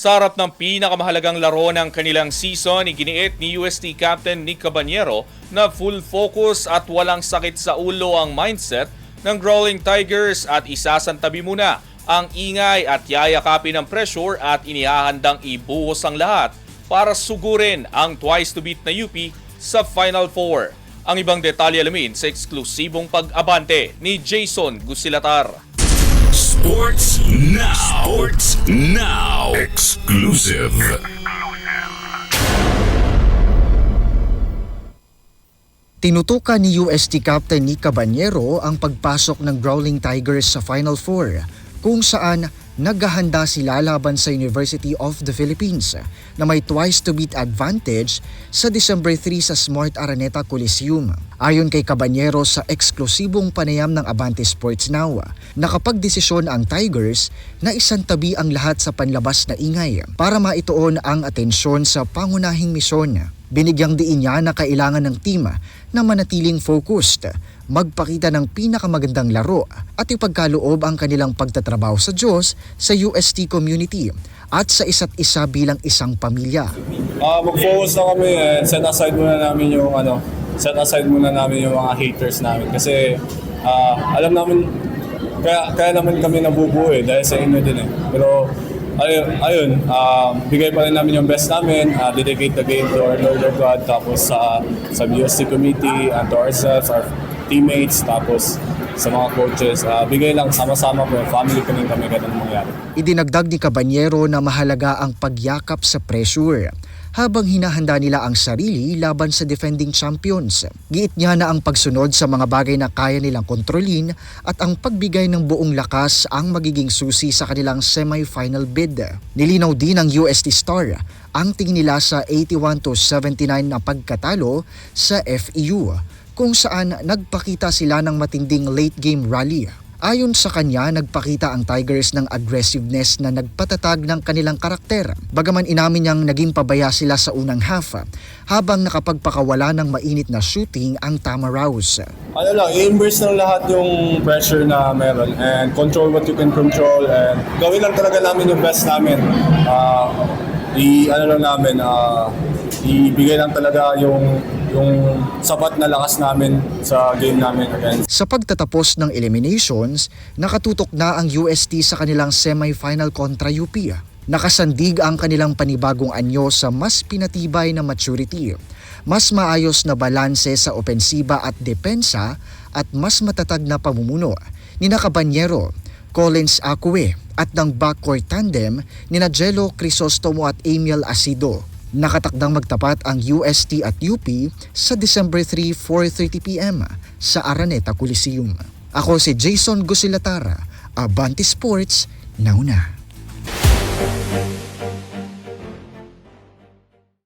Sa harap ng pinakamahalagang laro ng kanilang season, iginiit ni UST Captain Nick Cabanyero na full focus at walang sakit sa ulo ang mindset ng Growling Tigers at isasantabi muna ang ingay at yayakapin ng pressure at inihahandang ibuhos ang lahat para sugurin ang twice to beat na UP sa Final Four. Ang ibang detalye alamin sa eksklusibong pag-abante ni Jason Gusilatar. Sports Now. Sports Now. Exclusive. Tinutukan ni UST Captain Nick Cabanyero ang pagpasok ng Growling Tigers sa Final Four kung saan naghahanda sila laban sa University of the Philippines na may twice to beat advantage sa December 3 sa Smart Araneta Coliseum. Ayon kay Cabanyero sa eksklusibong panayam ng Abante Sports Now, nakapagdesisyon ang Tigers na isantabi ang lahat sa panlabas na ingay para maituon ang atensyon sa pangunahing misyon. Binigyang diin niya na kailangan ng team na manatiling focused, magpakita ng pinakamagandang laro at ipagkaloob ang kanilang pagtatrabaho sa Diyos sa UST community at sa isa't isa bilang isang pamilya. Ah, mag-focus na kami and set aside muna namin yung ano, set aside muna namin yung mga haters namin kasi ah, alam namin kaya kaya naman kami nabubuo eh dahil sa inyo din eh. Pero ayun, ayun ah, bigay pa rin namin yung best namin, ah, dedicate the game to our Lord of God tapos sa sa USC committee and to ourselves, our teammates, tapos sa mga coaches, ah, bigay lang sama-sama po, family pa rin kami ganun mangyari. Idinagdag ni Cabanyero na mahalaga ang pagyakap sa pressure habang hinahanda nila ang sarili laban sa defending champions. Giit niya na ang pagsunod sa mga bagay na kaya nilang kontrolin at ang pagbigay ng buong lakas ang magiging susi sa kanilang semi-final bid. Nilinaw din ng UST Star ang tingin nila sa 81 to 79 na pagkatalo sa FEU kung saan nagpakita sila ng matinding late game rally. Ayon sa kanya, nagpakita ang Tigers ng aggressiveness na nagpatatag ng kanilang karakter. Bagaman inamin niyang naging pabaya sila sa unang half, habang nakapagpakawala ng mainit na shooting ang Tamaraws. ano lang, i-embrace ng lahat yung pressure na meron and control what you can control and gawin lang talaga namin yung best namin. Ah, i ano lang namin, ah, ibigay lang talaga yung yung sapat na lakas namin sa game namin against Sa pagtatapos ng eliminations, nakatutok na ang UST sa kanilang semi-final kontra UP. Nakasandig ang kanilang panibagong anyo sa mas pinatibay na maturity, mas maayos na balanse sa opensiba at depensa at mas matatag na pamumuno ni Nakabanyero, Collins Acue at ng backcourt tandem ni Jello Crisostomo at Emil Asido. Nakatakdang magtapat ang UST at UP sa December 3, 4.30pm sa Araneta Coliseum. Ako si Jason Gusilatara, Abanti Sports, nauna.